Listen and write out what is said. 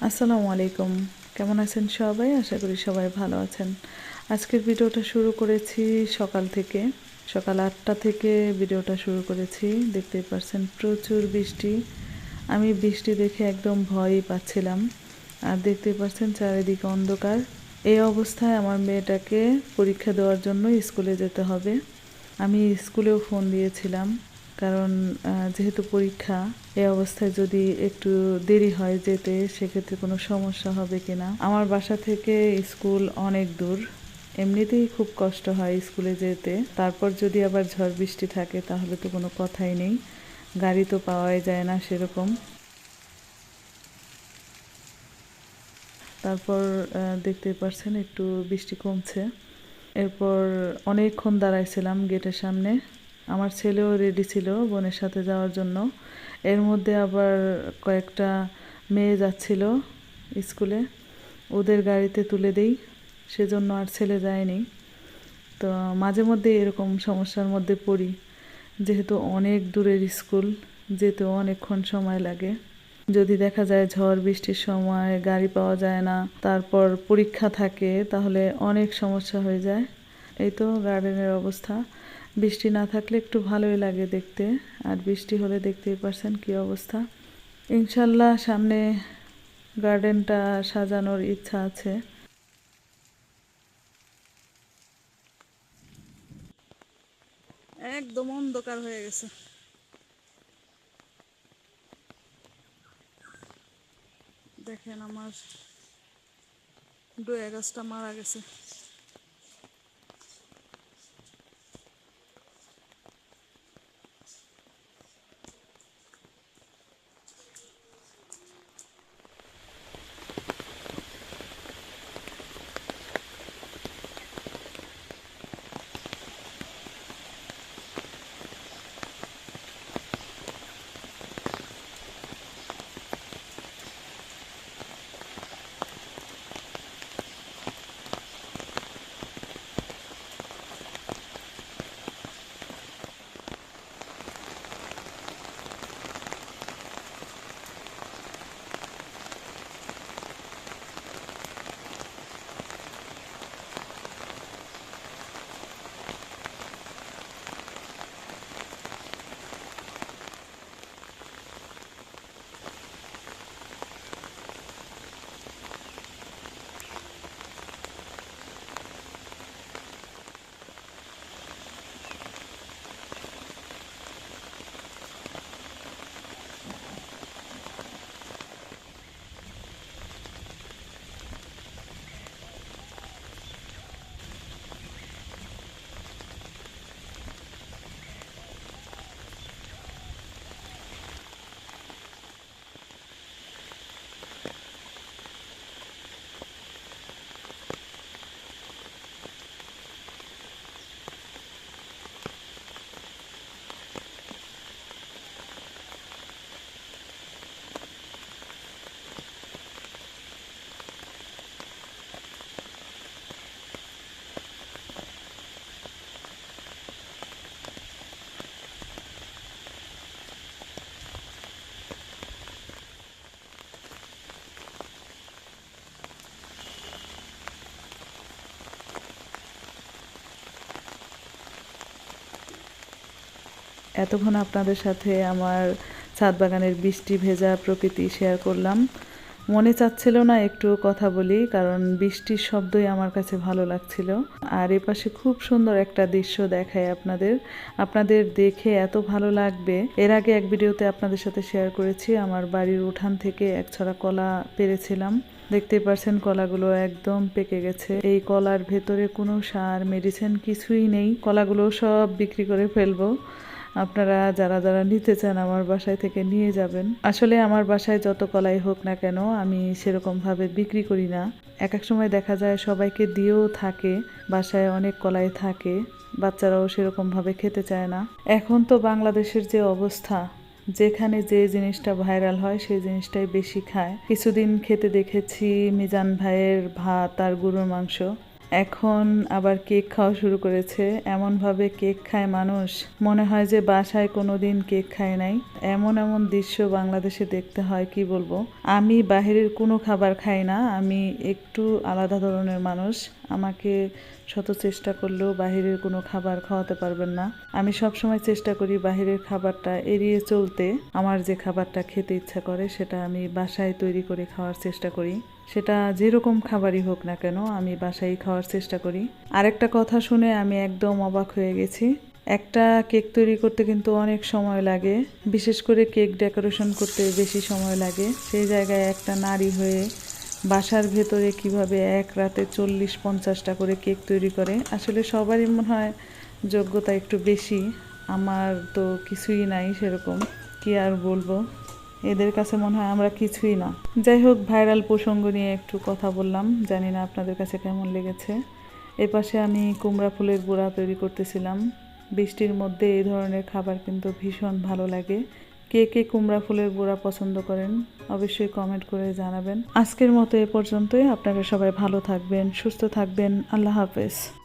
আসসালামু আলাইকুম। কেমন আছেন সবাই? আশা করি সবাই ভালো আছেন। আজকের ভিডিওটা শুরু করেছি সকাল থেকে। সকাল আটটা থেকে ভিডিওটা শুরু করেছি। দেখতেই পারছেন প্রচুর বৃষ্টি। আমি বৃষ্টি দেখে একদম ভয়ই পাচ্ছিলাম। আর দেখতেই পারছেন চারিদিকে অন্ধকার। এই অবস্থায় আমার মেয়েটাকে পরীক্ষা দেওয়ার জন্য স্কুলে যেতে হবে। আমি স্কুলেও ফোন দিয়েছিলাম। কারণ যেহেতু পরীক্ষা এ অবস্থায় যদি একটু দেরি হয় যেতে সেক্ষেত্রে কোনো সমস্যা হবে কিনা। আমার বাসা থেকে স্কুল অনেক দূর। এমনিতেই খুব কষ্ট হয় স্কুলে যেতে। তারপর যদি আবার ঝড় বৃষ্টি থাকে তাহলে তো কোনো কথাই নেই। গাড়ি তো পাওয়াই যায় না সেরকম। তারপর আহ, দেখতেই পারছেন একটু বৃষ্টি কমছে। এরপর অনেকক্ষণ দাঁড়াইছিলাম গেটের সামনে। আমার ছেলেও রেডি ছিল বোনের সাথে যাওয়ার জন্য। এর মধ্যে আবার কয়েকটা মেয়ে যাচ্ছিল স্কুলে। ওদের গাড়িতে তুলে দেই, সেজন্য আর ছেলে যায়নি। তো মাঝে মধ্যে এরকম সমস্যার মধ্যে পড়ি। যেহেতু অনেক দূরের স্কুল যেতেও অনেকক্ষণ সময় লাগে। যদি দেখা যায় ঝড়, বৃষ্টির সময় গাড়ি পাওয়া যায় না, তারপর পরীক্ষা থাকে, তাহলে অনেক সমস্যা হয়ে যায়। এই তো গার্ডেনের অবস্থা। বৃষ্টি না থাকলে একটু ভালোই লাগে দেখতে। আর বৃষ্টি হলে দেখতেই পারছেন কি অবস্থা। ইনশাল্লাহ সামনে গার্ডেনটা সাজানোর ইচ্ছা আছে। একদম অন্ধকার হয়ে গেছে। দেখেন আমার ডোয়া গাছটা মারা গেছে। এতক্ষণ আপনাদের সাথে আমার ছাদ বাগানের বৃষ্টি ভেজা প্রকৃতি শেয়ার করলাম। মনে চাচ্ছিল না একটু কথা বলি, কারণ বৃষ্টির শব্দই আমার কাছে ভালো লাগছিল। আর এপাশে খুব সুন্দর একটা দৃশ্য দেখায় আপনাদের। আপনাদের দেখে এত ভালো লাগবে। এর আগে এক ভিডিওতে আপনাদের সাথে শেয়ার করেছি, আমার বাড়ির উঠান থেকে এক ছড়া কলা পেরেছিলাম। দেখতেই পারছেন কলাগুলো একদম পেকে গেছে। এই কলার ভেতরে কোনো সার মেডিসিন কিছুই নেই। কলাগুলো সব বিক্রি করে ফেলব। আপনারা যারা যারা নিতে চান আমার বাসায় থেকে নিয়ে যাবেন। আসলে আমার বাসায় যত কলাই হোক না কেন, আমি সেরকম ভাবে বিক্রি করি না। এক এক সময় দেখা যায় সবাইকে দিয়েও থাকে, বাসায় অনেক কলাই থাকে, বাচ্চারাও সেরকম ভাবে খেতে চায় না। এখন তো বাংলাদেশের যে অবস্থা, যেখানে যে জিনিসটা ভাইরাল হয় সেই জিনিসটাই বেশি খায়। কিছুদিন খেতে দেখেছি মিজান ভাইয়ের ভাত আর গরুর মাংস। এখন আবার কেক খাওয়া শুরু করেছে। এমনভাবে কেক খায় মানুষ, মনে হয় যে বাসায় কোনো দিন কেক খায় নাই। এমন এমন দৃশ্য বাংলাদেশে দেখতে হয়, কি বলব? আমি বাহিরের কোনো খাবার খাই না, আমি একটু আলাদা ধরনের মানুষ। আমাকে শত চেষ্টা করলেও বাহিরের কোনো খাবার খাওয়াতে পারবেন না। আমি সব সময় চেষ্টা করি বাহিরের খাবারটা এড়িয়ে চলতে। আমার যে খাবারটা খেতে ইচ্ছা করে, সেটা আমি বাসায় তৈরি করে খাওয়ার চেষ্টা করি। সেটা যেরকম খাবারই হোক না কেন আমি বাসায় খাওয়ার চেষ্টা করি। আরেকটা কথা শুনে আমি একদম অবাক হয়ে গেছি। একটা কেক তৈরি করতে কিন্তু অনেক সময় লাগে, বিশেষ করে কেক ডেকোরেশন করতে বেশি সময় লাগে। সেই জায়গায় একটা নারী হয়ে বাসার ভেতরে কীভাবে এক রাতে চল্লিশ পঞ্চাশটা করে কেক তৈরি করে, আসলে সবারই মনে হয় যোগ্যতা একটু বেশি। আমার তো কিছুই নাই সেরকম, কি আর বলব? এদের কাছে মনে হয় আমরা কিছুই না। যাই হোক, ভাইরাল প্রসঙ্গ নিয়ে একটু কথা বললাম। জানি না আপনাদের কাছে কেমন লেগেছে। এপাশে আমি কুমড়া ফুলের বড়া তৈরি করতেছিলাম। বৃষ্টির মধ্যে এই ধরনের খাবার কিন্তু ভীষণ ভালো লাগে। কে কে কুমড়া ফুলের বড়া পছন্দ করেন, অবশ্যই কমেন্ট করে জানাবেন। আজকের মতো এ পর্যন্তই। আপনারা সবাই ভালো থাকবেন, সুস্থ থাকবেন। আল্লাহ হাফেজ।